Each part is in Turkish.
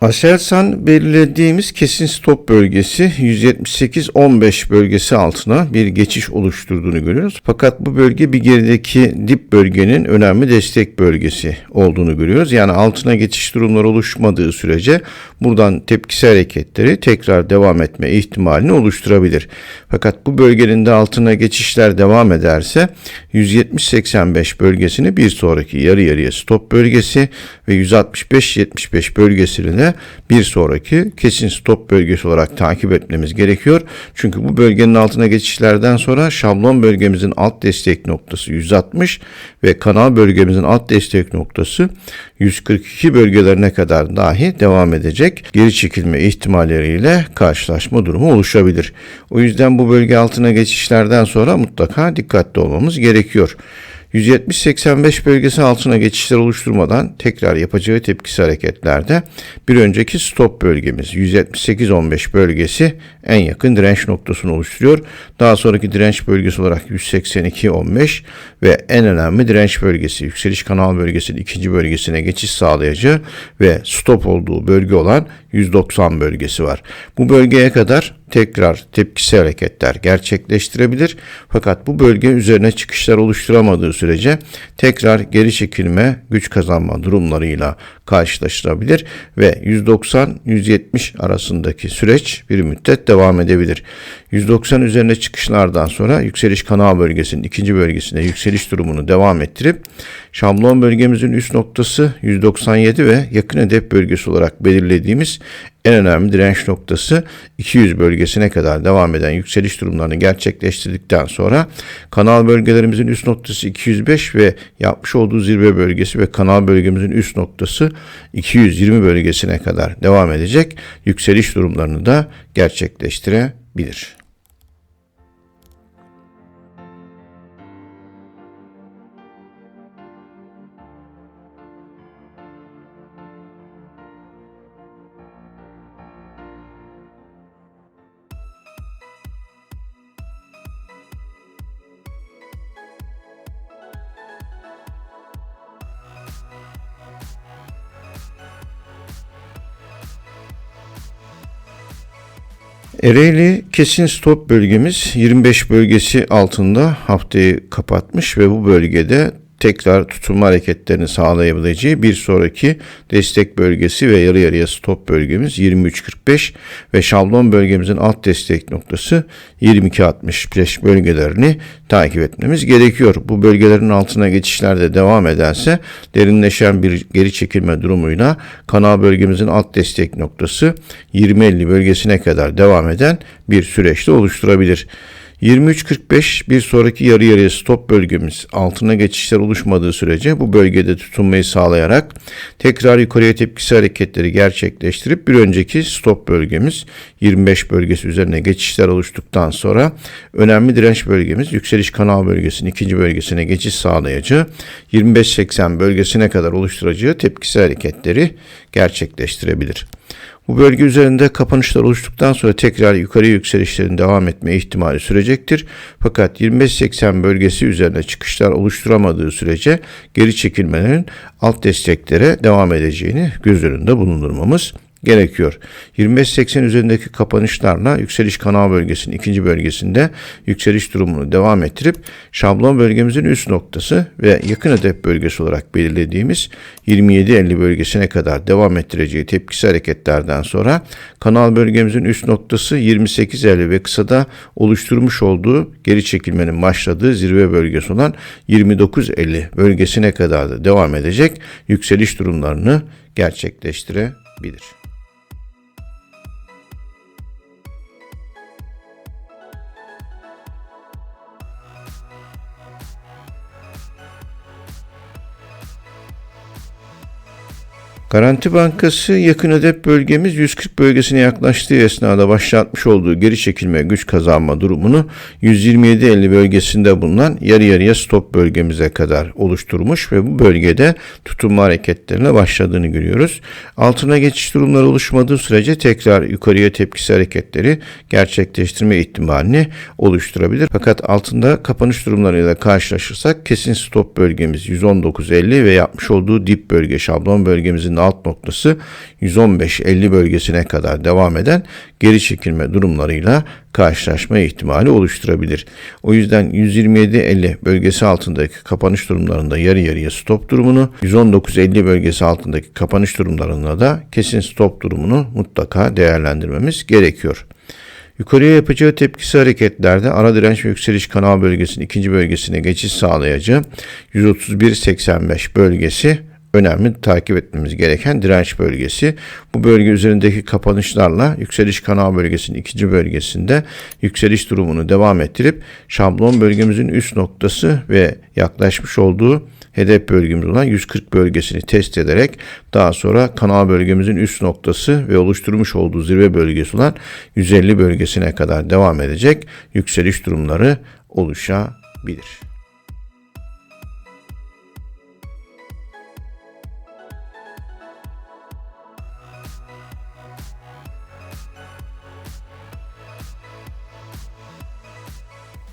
Aselsan belirlediğimiz kesin stop bölgesi 178-15 bölgesi altına bir geçiş oluşturduğunu görüyoruz. Fakat bu bölge bir gerideki dip bölgenin önemli destek bölgesi olduğunu görüyoruz. Yani altına geçiş durumları oluşmadığı sürece buradan tepkisel hareketleri tekrar devam etme ihtimalini oluşturabilir. Fakat bu bölgenin de altına geçişler devam ederse 170-85 bölgesini bir sonraki yarı yarıya stop bölgesi ve 165-75 bölgesini de bir sonraki kesin stop bölgesi olarak takip etmemiz gerekiyor. Çünkü bu bölgenin altına geçişlerden sonra şablon bölgemizin alt destek noktası 160 ve kanal bölgemizin alt destek noktası 142 bölgelerine kadar dahi devam edecek geri çekilme ihtimalleriyle karşılaşma durumu oluşabilir. O yüzden bu bölge altına geçişlerden sonra mutlaka dikkatli olmamız gerekiyor. 170-85 bölgesi altına geçişler oluşturmadan tekrar yapacağı tepkisi hareketlerde bir önceki stop bölgemiz 178-15 bölgesi en yakın direnç noktasını oluşturuyor. Daha sonraki direnç bölgesi olarak 182-15 ve en önemli direnç bölgesi yükseliş kanal bölgesinin ikinci bölgesine geçiş sağlayacağı ve stop olduğu bölge olan 190 bölgesi var. Bu bölgeye kadar tekrar tepkisi hareketler gerçekleştirebilir. Fakat bu bölge üzerine çıkışlar oluşturamadığı sürece tekrar geri çekilme, güç kazanma durumlarıyla karşılaşılabilir ve 190-170 arasındaki süreç bir müddet devam edebilir. 190 üzerine çıkışlardan sonra yükseliş kanal bölgesinin ikinci bölgesinde yükseliş durumunu devam ettirip şablon bölgemizin üst noktası 197 ve yakın hedef bölgesi olarak belirlediğimiz en önemli direnç noktası 200 bölgesine kadar devam eden yükseliş durumlarını gerçekleştirdikten sonra kanal bölgelerimizin üst noktası 205 ve yapmış olduğu zirve bölgesi ve kanal bölgemizin üst noktası 220 bölgesine kadar devam edecek yükseliş durumlarını da gerçekleştirebilir. Ereğli kesin stop bölgemiz 25 bölgesi altında haftayı kapatmış ve bu bölgede tekrar tutunma hareketlerini sağlayabileceği bir sonraki destek bölgesi ve yarı yarıya stop bölgemiz 23.45 ve şablon bölgemizin alt destek noktası 22.65 bölgelerini takip etmemiz gerekiyor. Bu bölgelerin altına geçişler de devam ederse derinleşen bir geri çekilme durumuyla kanal bölgemizin alt destek noktası 20.50 bölgesine kadar devam eden bir süreçte oluşturabilir. 23.45 bir sonraki yarı yarıya stop bölgemiz altına geçişler oluşmadığı sürece bu bölgede tutunmayı sağlayarak tekrar yukarıya tepkisi hareketleri gerçekleştirip bir önceki stop bölgemiz 25 bölgesi üzerine geçişler oluştuktan sonra önemli direnç bölgemiz yükseliş kanal bölgesinin ikinci bölgesine geçiş sağlayacağı 25-80 bölgesine kadar oluşturacağı tepkisi hareketleri gerçekleştirebilir. Bu bölge üzerinde kapanışlar oluştuktan sonra tekrar yukarı yükselişlerin devam etme ihtimali sürecektir. Fakat 25-80 bölgesi üzerine çıkışlar oluşturamadığı sürece geri çekilmelerin alt desteklere devam edeceğini göz önünde bulundurmamız gerekiyor. 25-80 üzerindeki kapanışlarla yükseliş kanal bölgesinin ikinci bölgesinde yükseliş durumunu devam ettirip şablon bölgemizin üst noktası ve yakın hedef bölgesi olarak belirlediğimiz 27-50 bölgesine kadar devam ettireceği tepkisi hareketlerden sonra kanal bölgemizin üst noktası 28-50 ve kısada oluşturmuş olduğu geri çekilmenin başladığı zirve bölgesi olan 29-50 bölgesine kadar da devam edecek yükseliş durumlarını gerçekleştirebilir. Garanti Bankası yakın hedef bölgemiz 140 bölgesine yaklaştığı esnada başlatmış olduğu geri çekilme güç kazanma durumunu 127-50 bölgesinde bulunan yarı yarıya stop bölgemize kadar oluşturmuş ve bu bölgede tutunma hareketlerine başladığını görüyoruz. Altına geçiş durumları oluşmadığı sürece tekrar yukarıya tepkisi hareketleri gerçekleştirme ihtimalini oluşturabilir. Fakat altında kapanış durumlarıyla karşılaşırsak kesin stop bölgemiz 119-50 ve yapmış olduğu dip bölge şablon bölgemizin bölgesinde alt noktası 115-50 bölgesine kadar devam eden geri çekilme durumlarıyla karşılaşma ihtimali oluşturabilir. O yüzden 127-50 bölgesi altındaki kapanış durumlarında yarı yarıya stop durumunu, 119-50 bölgesi altındaki kapanış durumlarında da kesin stop durumunu mutlaka değerlendirmemiz gerekiyor. Yukarıya yapacağı tepkisi hareketlerde ara direnç ve yükseliş kanal bölgesinin ikinci bölgesine geçiş sağlayacağı 131-85 bölgesi önemli takip etmemiz gereken direnç bölgesi. Bu bölge üzerindeki kapanışlarla yükseliş kanal bölgesinin ikinci bölgesinde yükseliş durumunu devam ettirip şablon bölgemizin üst noktası ve yaklaşmış olduğu hedef bölgemiz olan 140 bölgesini test ederek daha sonra kanal bölgemizin üst noktası ve oluşturmuş olduğu zirve bölgesi olan 150 bölgesine kadar devam edecek yükseliş durumları oluşabilir.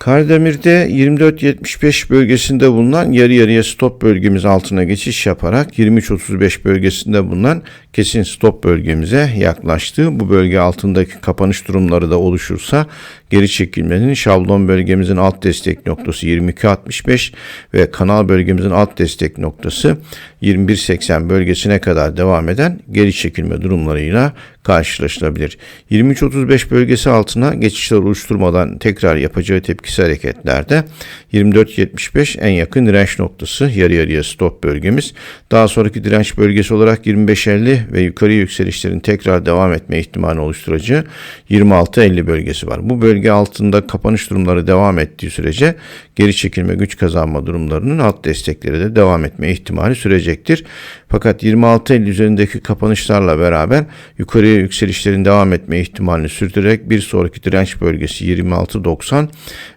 Kardemir'de 24-75 bölgesinde bulunan yarı yarıya stop bölgemiz altına geçiş yaparak 23-35 bölgesinde bulunan kesin stop bölgemize yaklaştı. Bu bölge altındaki kapanış durumları da oluşursa geri çekilmenin şablon bölgemizin alt destek noktası 22.65 ve kanal bölgemizin alt destek noktası 21.80 bölgesine kadar devam eden geri çekilme durumlarıyla karşılaşılabilir. 23.35 bölgesi altına geçişler oluşturmadan tekrar yapacağı tepkisi hareketlerde 24.75 en yakın direnç noktası yarı yarıya stop bölgemiz. Daha sonraki direnç bölgesi olarak 25.50 ve yukarı yükselişlerin tekrar devam etme ihtimali oluşturacağı 26.50 bölgesi var. Bu bölge altında kapanış durumları devam ettiği sürece geri çekilme güç kazanma durumlarının alt destekleri de devam etme ihtimali sürecektir. Fakat 26.50 üzerindeki kapanışlarla beraber yukarıya yükselişlerin devam etme ihtimalini sürdürerek bir sonraki direnç bölgesi 26.90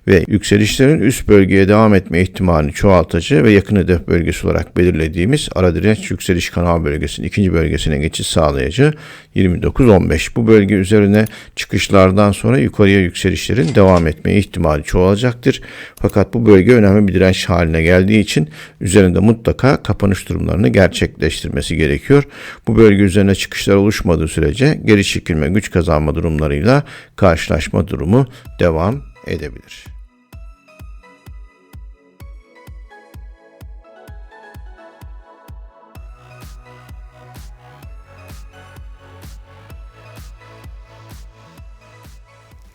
ve yükselişlerin üst bölgeye devam etme ihtimalini çoğaltıcı ve yakın hedef bölgesi olarak belirlediğimiz ara direnç yükseliş kanal bölgesinin ikinci bölgesine geçiş sağlayıcı 29.15. Bu bölge üzerine çıkışlardan sonra yukarıya yükselişlerin devam etme ihtimali çoğalacaktır. Fakat bu bölge önemli bir direnç haline geldiği için üzerinde mutlaka kapanış durumlarını gerçekleştirmesi gerekiyor. Bu bölge üzerine çıkışlar oluşmadığı sürece geri çekilme güç kazanma durumlarıyla karşılaşma durumu devam edebilir.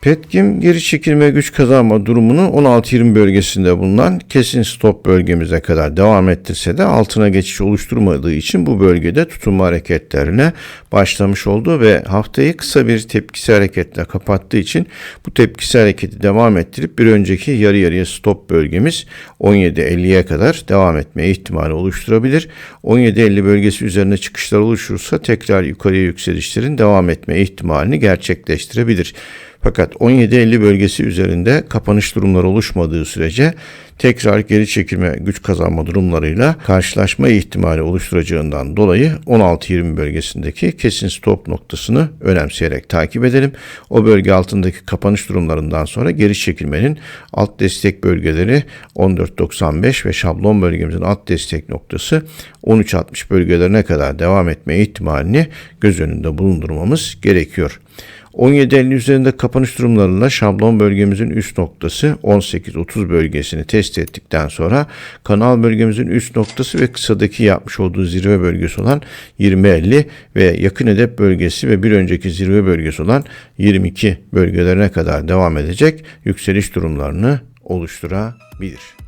Petkim geri çekilme güç kazanma durumunu 16-20 bölgesinde bulunan kesin stop bölgemize kadar devam ettirse de altına geçiş oluşturmadığı için bu bölgede tutunma hareketlerine başlamış oldu ve haftayı kısa bir tepkisi hareketle kapattığı için bu tepkisi hareketi devam ettirip bir önceki yarı yarıya stop bölgemiz 17.50'ye kadar devam etme ihtimali oluşturabilir. 17.50 bölgesi üzerine çıkışlar oluşursa tekrar yukarıya yükselişlerin devam etme ihtimalini gerçekleştirebilir. Fakat 17.50 bölgesi üzerinde kapanış durumları oluşmadığı sürece tekrar geri çekilme güç kazanma durumlarıyla karşılaşma ihtimali oluşturacağından dolayı 16-20 bölgesindeki kesin stop noktasını önemseyerek takip edelim. O bölge altındaki kapanış durumlarından sonra geri çekilmenin alt destek bölgeleri 14.95 ve şablon bölgemizin alt destek noktası 13.60 bölgelerine kadar devam etme ihtimalini göz önünde bulundurmamız gerekiyor. 17.50 üzerinde kapanış durumlarıyla şablon bölgemizin üst noktası 18.30 bölgesini test ettikten sonra kanal bölgemizin üst noktası ve kısadaki yapmış olduğu zirve bölgesi olan 20.50 ve yakın hedef bölgesi ve bir önceki zirve bölgesi olan 22 bölgelerine kadar devam edecek yükseliş durumlarını oluşturabilir.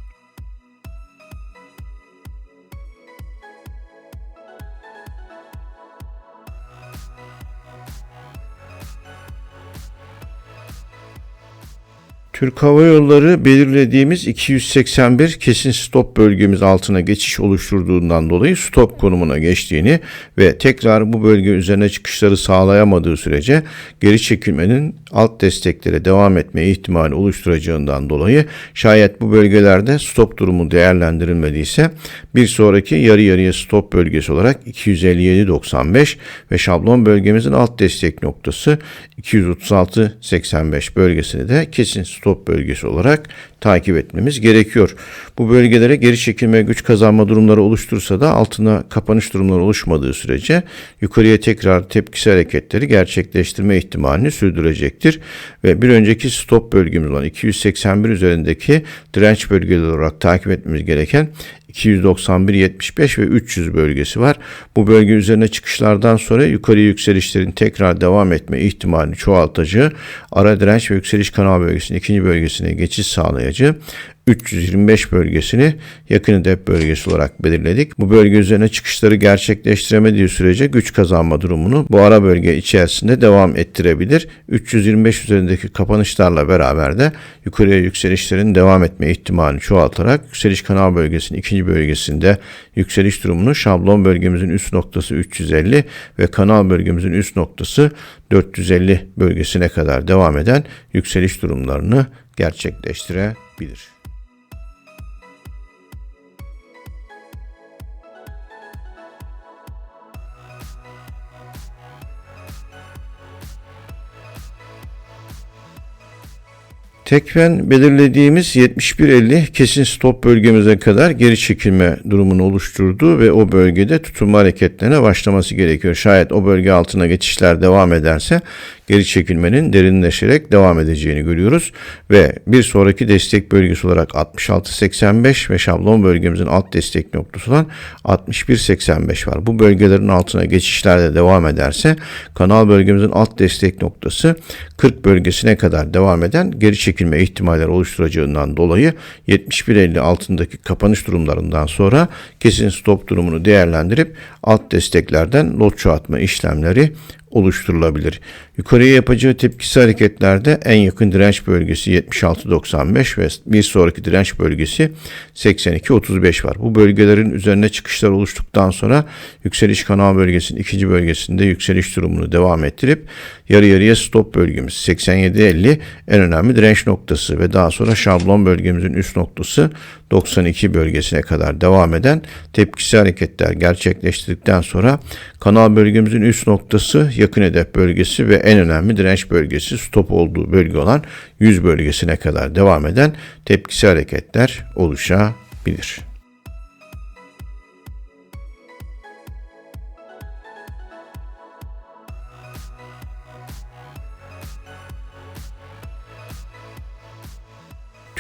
Türk Hava Yolları belirlediğimiz 281 kesin stop bölgemiz altına geçiş oluşturduğundan dolayı stop konumuna geçtiğini ve tekrar bu bölge üzerine çıkışları sağlayamadığı sürece geri çekilmenin alt desteklere devam etme ihtimali oluşturacağından dolayı şayet bu bölgelerde stop durumu değerlendirilmediyse bir sonraki yarı yarıya stop bölgesi olarak 257.95 ve şablon bölgemizin alt destek noktası 236.85 bölgesini de kesin stop stop bölgesi olarak takip etmemiz gerekiyor. Bu bölgelere geri çekilme güç kazanma durumları oluştursa da altına kapanış durumları oluşmadığı sürece yukarıya tekrar tepkisi hareketleri gerçekleştirme ihtimalini sürdürecektir. Ve bir önceki stop bölgemiz olan 281 üzerindeki direnç bölgeleri olarak takip etmemiz gereken 291, 75 ve 300 bölgesi var. Bu bölge üzerine çıkışlardan sonra yukarı yükselişlerin tekrar devam etme ihtimalini çoğaltıcı, ara direnç ve yükseliş kanal bölgesinin ikinci bölgesine geçiş sağlayıcı 325 bölgesini yakın hedef bölgesi olarak belirledik. Bu bölge üzerine çıkışları gerçekleştiremediği sürece güç kazanma durumunu bu ara bölge içerisinde devam ettirebilir. 325 üzerindeki kapanışlarla beraber de yukarıya yükselişlerin devam etme ihtimalini çoğaltarak yükseliş kanal bölgesinin ikinci bölgesinde yükseliş durumunu şablon bölgemizin üst noktası 350 ve kanal bölgemizin üst noktası 450 bölgesine kadar devam eden yükseliş durumlarını gerçekleştirebilir. Tekfen belirlediğimiz 71.50 kesin stop bölgemize kadar geri çekilme durumunu oluşturdu ve o bölgede tutunma hareketlerine başlaması gerekiyor. Şayet o bölge altına geçişler devam ederse geri çekilmenin derinleşerek devam edeceğini görüyoruz ve bir sonraki destek bölgesi olarak 66.85 ve şablon bölgemizin alt destek noktası olan 61.85 var. Bu bölgelerin altına geçişler de devam ederse kanal bölgemizin alt destek noktası 40 bölgesine kadar devam eden geri çekilme ihtimalleri oluşturacağından dolayı 71.50 altındaki kapanış durumlarından sonra kesin stop durumunu değerlendirip alt desteklerden lot çoğaltma işlemleri oluşturulabilir. Yukarıya yapacağı tepkisi hareketlerde en yakın direnç bölgesi 76.95 ve bir sonraki direnç bölgesi 82.35 var. Bu bölgelerin üzerine çıkışlar oluştuktan sonra yükseliş kanal bölgesinin ikinci bölgesinde yükseliş durumunu devam ettirip yarı yarıya stop bölgemiz 87.50 en önemli direnç noktası ve daha sonra şablon bölgemizin üst noktası 92 bölgesine kadar devam eden tepkisi hareketler gerçekleştirdikten sonra kanal bölgemizin üst noktası yakın hedef bölgesi ve en önemli direnç bölgesi stop olduğu bölge olan 100 bölgesine kadar devam eden tepkisi hareketler oluşabilir.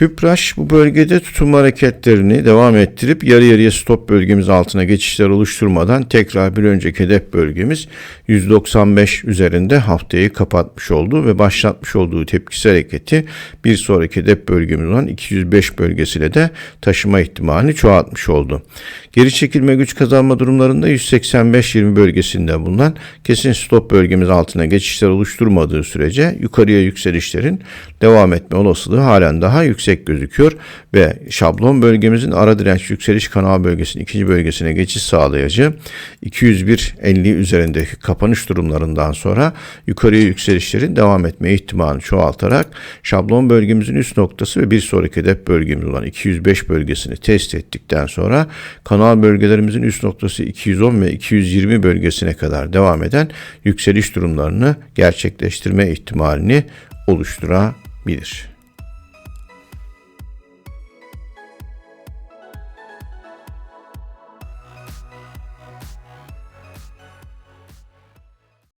Tüpraş bu bölgede tutum hareketlerini devam ettirip yarı yarıya stop bölgemiz altına geçişler oluşturmadan tekrar bir önceki hedef bölgemiz 195 üzerinde haftayı kapatmış oldu ve başlatmış olduğu tepkisi hareketi bir sonraki hedef bölgemiz olan 205 bölgesine de taşıma ihtimalini çoğaltmış oldu. Geri çekilme güç kazanma durumlarında 185-20 bölgesinde bulunan kesin stop bölgemiz altına geçişler oluşturmadığı sürece yukarıya yükselişlerin devam etme olasılığı halen daha yüksek gözüküyor ve şablon bölgemizin ara direnç yükseliş kanal bölgesinin ikinci bölgesine geçiş sağlayıcı 201.50 üzerindeki kapanış durumlarından sonra yukarıya yükselişlerin devam etme ihtimalini çoğaltarak şablon bölgemizin üst noktası ve bir sonraki hedef bölgemiz olan 205 bölgesini test ettikten sonra kanal bölgelerimizin üst noktası 210 ve 220 bölgesine kadar devam eden yükseliş durumlarını gerçekleştirme ihtimalini oluşturabilir.